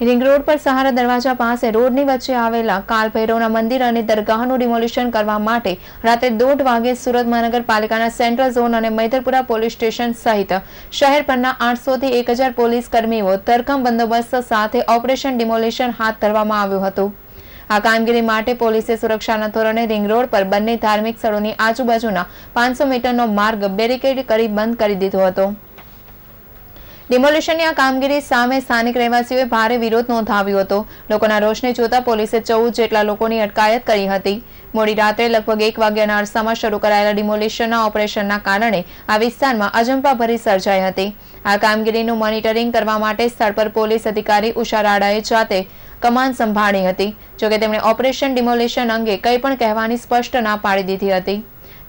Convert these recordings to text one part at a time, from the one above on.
Ring road પર સહારા દરવાજા પાસે રોડની વચ્ચે આવેલા કાલભૈરવના મંદિર અને દરગાહનું ડિમોલિશન કરવા માટે રાતે દોઢ વાગે સુરત મહાનગરપાલિકાના સેન્ટ્રલ ઝોન અને મૈદરપુરા પોલીસ સ્ટેશન સહિત શહેર પરના આઠસોથી એક હજાર પોલીસ કર્મીઓ તરકમ બંદોબસ્ત સાથે ઓપરેશન ડિમોલિશન હાથ ધરવામાં આવ્યું હતું. આ કામગીરી માટે પોલીસે સુરક્ષાના ધોરણે રિંગ રોડ પર બંને ધાર્મિક સ્થળોની આજુબાજુના પાંચસો મીટરનો માર્ગ બેરિકેડ કરી બંધ કરી દીધો હતો. ડિમોલિશનની આ કામગીરી સામે સ્થાનિક રહેવાસીઓએ ભારે વિરોધ નોંધાવ્યો હતો. લોકોના રોષને જોતા પોલીસે ચૌદ જેટલા લોકોની અટકાયત કરી હતી. મોડી રાત્રે લગભગ એક વાગ્યાના અરસામાં શરૂ કરાયેલા ડિમોલિશનના ઓપરેશનના કારણે આ વિસ્તારમાં અજંપાભરી સર્જાઈ હતી. આ કામગીરીનું મોનિટરિંગ કરવા માટે સ્થળ પર પોલીસ અધિકારી ઉષા રાડાએ જાતે કમાન સંભાળી હતી. જોકે તેમણે ઓપરેશન ડિમોલિશન અંગે કંઈ પણ કહેવાની સ્પષ્ટ ના પાડી દીધી હતી.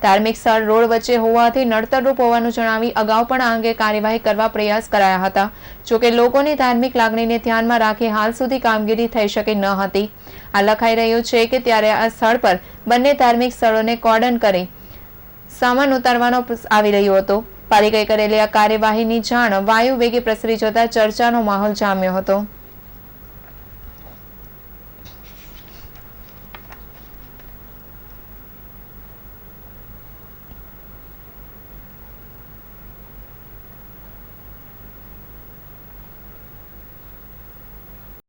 ધાર્મિક સ્થળ રોડ વચ્ચે હોવાથી નડતરરૂપ હોવાનું જણાવી અગાઉ પણ આ અંગે કાર્યવાહી કરવા પ્રયાસ કરાયા હતા. જોકે લોકોની ધાર્મિક લાગણીને ધ્યાનમાં રાખી હાલ સુધી કામગીરી થઈ શકે ન હતી. આ લખાઈ રહ્યું છે કે ત્યારે આ સ્થળ પર બંને ધાર્મિક સ્થળોને કોર્ડન કરી સામાન ઉતારવાનો આવી રહ્યો હતો. પાલિકાએ કરેલી આ કાર્યવાહીની જાણ વાયુ વેગે પ્રસરી જતા ચર્ચાનો માહોલ જામ્યો હતો.